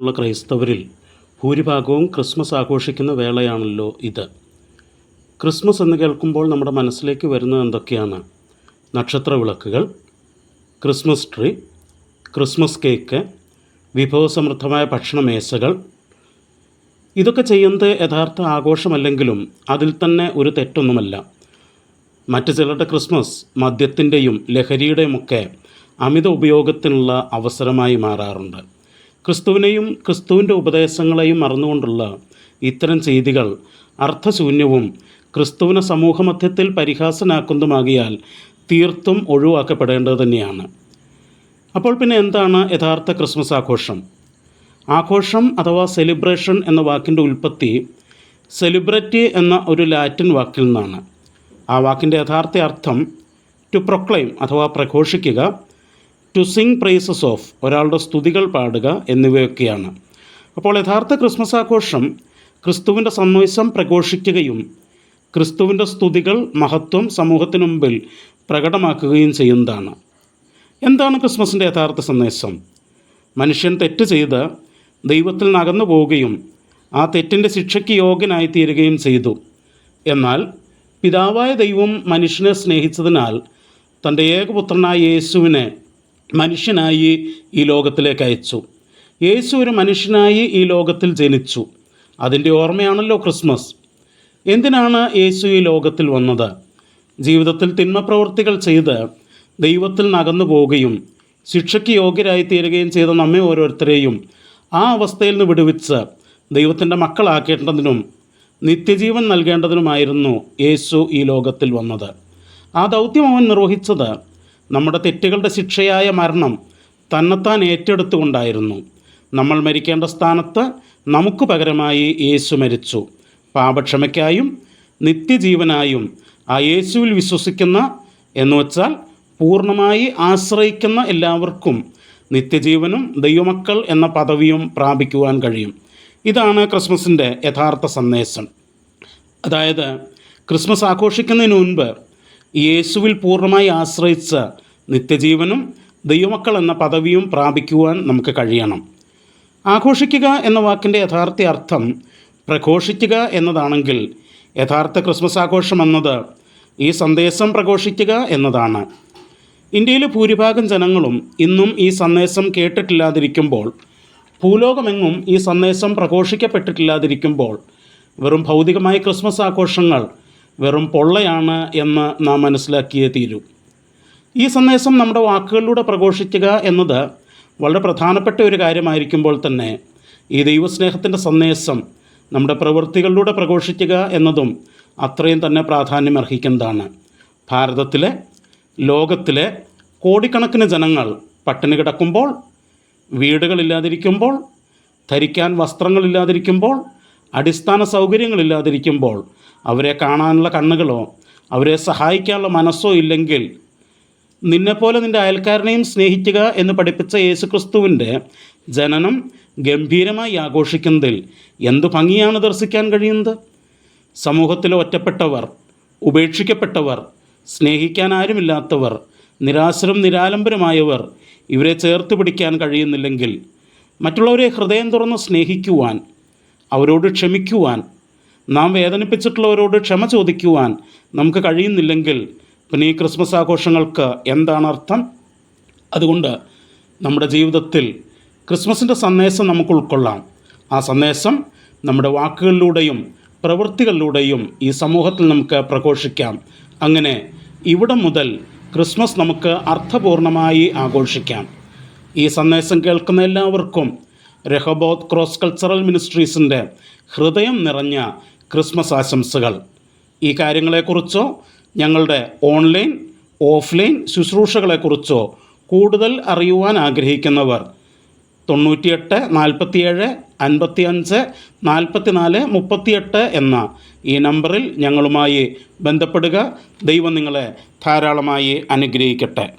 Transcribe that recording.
ഉള്ള ക്രൈസ്തവരിൽ ഭൂരിഭാഗവും ക്രിസ്മസ് ആഘോഷിക്കുന്ന വേളയാണല്ലോ ഇത്. ക്രിസ്മസ് എന്ന് കേൾക്കുമ്പോൾ നമ്മുടെ മനസ്സിലേക്ക് വരുന്നത് എന്തൊക്കെയാണ്? നക്ഷത്ര വിളക്കുകൾ ക്രിസ്മസ് ട്രീ ക്രിസ്മസ് കേക്ക് വിഭവസമൃദ്ധമായ ഭക്ഷണമേശകൾ. ഇതൊക്കെ ചെയ്യുന്നത് യഥാർത്ഥ ആഘോഷമല്ലെങ്കിലും അതിൽ തന്നെ ഒരു തെറ്റൊന്നുമല്ല. മറ്റു ചിലരുടെ ക്രിസ്മസ് മദ്യത്തിന്റെയും ലഹരിയുടെയുമൊക്കെ അമിത ഉപയോഗത്തിനുള്ള അവസരമായി മാറാറുണ്ട്. ക്രിസ്തുവിനെയും ക്രിസ്തുവിന്റെ ഉപദേശങ്ങളെയും മറന്നുകൊണ്ടുള്ള ഇത്തരം ചെയ്തികൾ അർത്ഥശൂന്യവും ക്രിസ്തുവിനെ സമൂഹമധ്യത്തിൽ പരിഹാസനാക്കുന്നതുമാകിയാൽ തീർത്തും ഒഴിവാക്കപ്പെടേണ്ടത് തന്നെയാണ്. അപ്പോൾ പിന്നെ എന്താണ് യഥാർത്ഥ ക്രിസ്മസ് ആഘോഷം? ആഘോഷം അഥവാ സെലിബ്രേഷൻ എന്ന വാക്കിന്റെ ഉൽപ്പത്തി സെലിബ്രറ്റി എന്ന ഒരു ലാറ്റിൻ വാക്കിൽ നിന്നാണ്. ആ വാക്കിന്റെ യഥാർത്ഥ അർത്ഥം ടു പ്രൊക്ലെയിം അഥവാ പ്രഘോഷിക്കുക ടു സിങ് പ്രൈസസ് ഓഫ് ഒരാളുടെ സ്തുതികൾ പാടുക എന്നിവയൊക്കെയാണ്. അപ്പോൾ യഥാർത്ഥ ക്രിസ്മസ് ആഘോഷം ക്രിസ്തുവിന്റെ സന്ദേശം പ്രഘോഷിക്കുകയും ക്രിസ്തുവിന്റെ സ്തുതികൾ മഹത്വം സമൂഹത്തിനു മുമ്പിൽ പ്രകടമാക്കുകയും ചെയ്യുന്നതാണ്. എന്താണ് ക്രിസ്മസിന്റെ യഥാർത്ഥ സന്ദേശം? മനുഷ്യൻ തെറ്റ് ചെയ്ത് ദൈവത്തിൽ നിന്ന് അകന്നു പോവുകയും ആ തെറ്റിന്റെ ശിക്ഷയ്ക്ക് യോഗ്യനായി തീരുകയും ചെയ്തു. എന്നാൽ പിതാവായ ദൈവം മനുഷ്യനെ സ്നേഹിച്ചതിനാൽ തന്റെ ഏകപുത്രനായ യേശുവിനെ മനുഷ്യനായി ഈ ലോകത്തിലേക്ക് അയച്ചു. യേശു ഒരു മനുഷ്യനായി ഈ ലോകത്തിൽ ജനിച്ചു. അതിന്റെ ഓർമ്മയാണല്ലോ ക്രിസ്മസ്. എന്തിനാണ് യേശു ഈ ലോകത്തിൽ വന്നത്? ജീവിതത്തിൽ തിന്മ പ്രവൃത്തികൾ ചെയ്ത് ദൈവത്തിൽ നകന്നു പോവുകയും ശിക്ഷയ്ക്ക് യോഗ്യരായി തീരുകയും ചെയ്ത നമ്മെ ഓരോരുത്തരെയും ആ അവസ്ഥയിൽ നിന്ന് വിടുവിച്ച് ദൈവത്തിന്റെ മക്കളാക്കേണ്ടതിനും നിത്യജീവൻ നൽകേണ്ടതിനുമായിരുന്നു യേശു ഈ ലോകത്തിൽ വന്നത്. ആ ദൗത്യം അവൻ നിർവഹിച്ചത് നമ്മുടെ തെറ്റുകളുടെ ശിക്ഷയായ മരണം തന്നെത്താൻ ഏറ്റെടുത്തുകൊണ്ടായിരുന്നു. നമ്മൾ മരിക്കേണ്ട സ്ഥാനത്ത് നമുക്ക് പകരമായി യേശു മരിച്ചു. പാപക്ഷമയ്ക്കായും നിത്യജീവനായും ആ യേശുവിൽ വിശ്വസിക്കുന്ന എന്ന് വച്ചാൽ പൂർണമായി ആശ്രയിക്കുന്ന എല്ലാവർക്കും നിത്യജീവനും ദൈവമക്കൾ എന്ന പദവിയും പ്രാപിക്കുവാൻ കഴിയും. ഇതാണ് ക്രിസ്മസിന്റെ യഥാർത്ഥ സന്ദേശം. അതായത് ക്രിസ്മസ് ആഘോഷിക്കുന്നതിന് മുൻപ് യേശുവിൽ പൂർണമായി ആശ്രയിച്ച് നിത്യജീവനും ദൈവമക്കൾ എന്ന പദവിയും പ്രാപിക്കുവാൻ നമുക്ക് കഴിയണം. ആഘോഷിക്കുക എന്ന വാക്കിന്റെ യഥാർത്ഥ അർത്ഥം പ്രഘോഷിക്കുക എന്നതാണെങ്കിൽ യഥാർത്ഥ ക്രിസ്മസ് ആഘോഷം എന്നത് ഈ സന്ദേശം പ്രഘോഷിക്കുക എന്നതാണ്. ഇന്ത്യയിലെ ഭൂരിഭാഗം ജനങ്ങളും ഇന്നും ഈ സന്ദേശം കേട്ടിട്ടില്ലാതിരിക്കുമ്പോൾ ഭൂലോകമെങ്ങും ഈ സന്ദേശം പ്രഘോഷിക്കപ്പെട്ടിട്ടില്ലാതിരിക്കുമ്പോൾ വെറും ഭൗതികമായ ക്രിസ്മസ് ആഘോഷങ്ങൾ വെറും പൊള്ളയാണ് എന്ന് നാം മനസ്സിലാക്കിയേ തീരൂ. ഈ സന്ദേശം നമ്മുടെ വാക്കുകളിലൂടെ പ്രഘോഷിക്കുക എന്നത് വളരെ പ്രധാനപ്പെട്ട ഒരു കാര്യമായിരിക്കുമ്പോൾ തന്നെ ഈ ദൈവസ്നേഹത്തിന്റെ സന്ദേശം നമ്മുടെ പ്രവൃത്തികളിലൂടെ പ്രഘോഷിക്കുക എന്നതും അത്രയും തന്നെ പ്രാധാന്യം അർഹിക്കുന്നതാണ് ഭാരതത്തിലെ ലോകത്തിലെ കോടിക്കണക്കിന് ജനങ്ങൾ പട്ടിണി കിടക്കുമ്പോൾ വീടുകളില്ലാതിരിക്കുമ്പോൾ ധരിക്കാൻ വസ്ത്രങ്ങളില്ലാതിരിക്കുമ്പോൾ അടിസ്ഥാന സൗകര്യങ്ങളില്ലാതിരിക്കുമ്പോൾ അവരെ കാണാനുള്ള കണ്ണുകളോ അവരെ സഹായിക്കാനുള്ള മനസ്സോ ഇല്ലെങ്കിൽ നിന്നെപ്പോലെ നിന്റെ അയൽക്കാരനെയും സ്നേഹിക്കുക എന്ന് പഠിപ്പിച്ച യേശുക്രിസ്തുവിന്റെ ജനനം ഗംഭീരമായി ആഘോഷിക്കുന്നതിൽ എന്തു ഭംഗിയാണ് ദർശിക്കാൻ കഴിയുന്നത്? സമൂഹത്തിലെ ഒറ്റപ്പെട്ടവർ ഉപേക്ഷിക്കപ്പെട്ടവർ സ്നേഹിക്കാൻ ആരുമില്ലാത്തവർ നിരാശരും നിരാലംബരമായവർ ഇവരെ ചേർത്ത് പിടിക്കാൻ കഴിയുന്നില്ലെങ്കിൽ മറ്റുള്ളവരെ ഹൃദയം തുറന്ന് സ്നേഹിക്കുവാൻ അവരോട് ക്ഷമിക്കുവാൻ നാം വേദനിപ്പിച്ചിട്ടുള്ളവരോട് ക്ഷമ ചോദിക്കുവാൻ നമുക്ക് കഴിയുന്നില്ലെങ്കിൽ പിന്നെ ഈ ക്രിസ്മസ് ആഘോഷങ്ങൾക്ക് എന്താണ് അർത്ഥം? അതുകൊണ്ട് നമ്മുടെ ജീവിതത്തിൽ ക്രിസ്മസിന്റെ സന്ദേശം നമുക്ക് ഉൾക്കൊള്ളാം. ആ സന്ദേശം നമ്മുടെ വാക്കുകളിലൂടെയും പ്രവൃത്തികളിലൂടെയും ഈ സമൂഹത്തിൽ നമുക്ക് പ്രഘോഷിക്കാം. അങ്ങനെ ഇവിടെ മുതൽ ക്രിസ്മസ് നമുക്ക് അർത്ഥപൂർണമായി ആഘോഷിക്കാം. ഈ സന്ദേശം കേൾക്കുന്ന എല്ലാവർക്കും രഹബോത് ക്രോസ് കൾച്ചറൽ മിനിസ്ട്രീസിന്റെ ഹൃദയം നിറഞ്ഞ ക്രിസ്മസ് ആശംസകൾ. ഈ കാര്യങ്ങളെക്കുറിച്ചോ ഞങ്ങളുടെ ഓൺലൈൻ ഓഫ്ലൈൻ ശുശ്രൂഷകളെക്കുറിച്ചോ കൂടുതൽ അറിയുവാൻ ആഗ്രഹിക്കുന്നവർ തൊണ്ണൂറ്റിയെട്ട് നാൽപ്പത്തിയേഴ് അൻപത്തി അഞ്ച് നാൽപ്പത്തി നാല് മുപ്പത്തിയെട്ട് എന്ന ഈ നമ്പറിൽ ഞങ്ങളുമായി ബന്ധപ്പെടുക. ദൈവം നിങ്ങളെ ധാരാളമായി അനുഗ്രഹിക്കട്ടെ.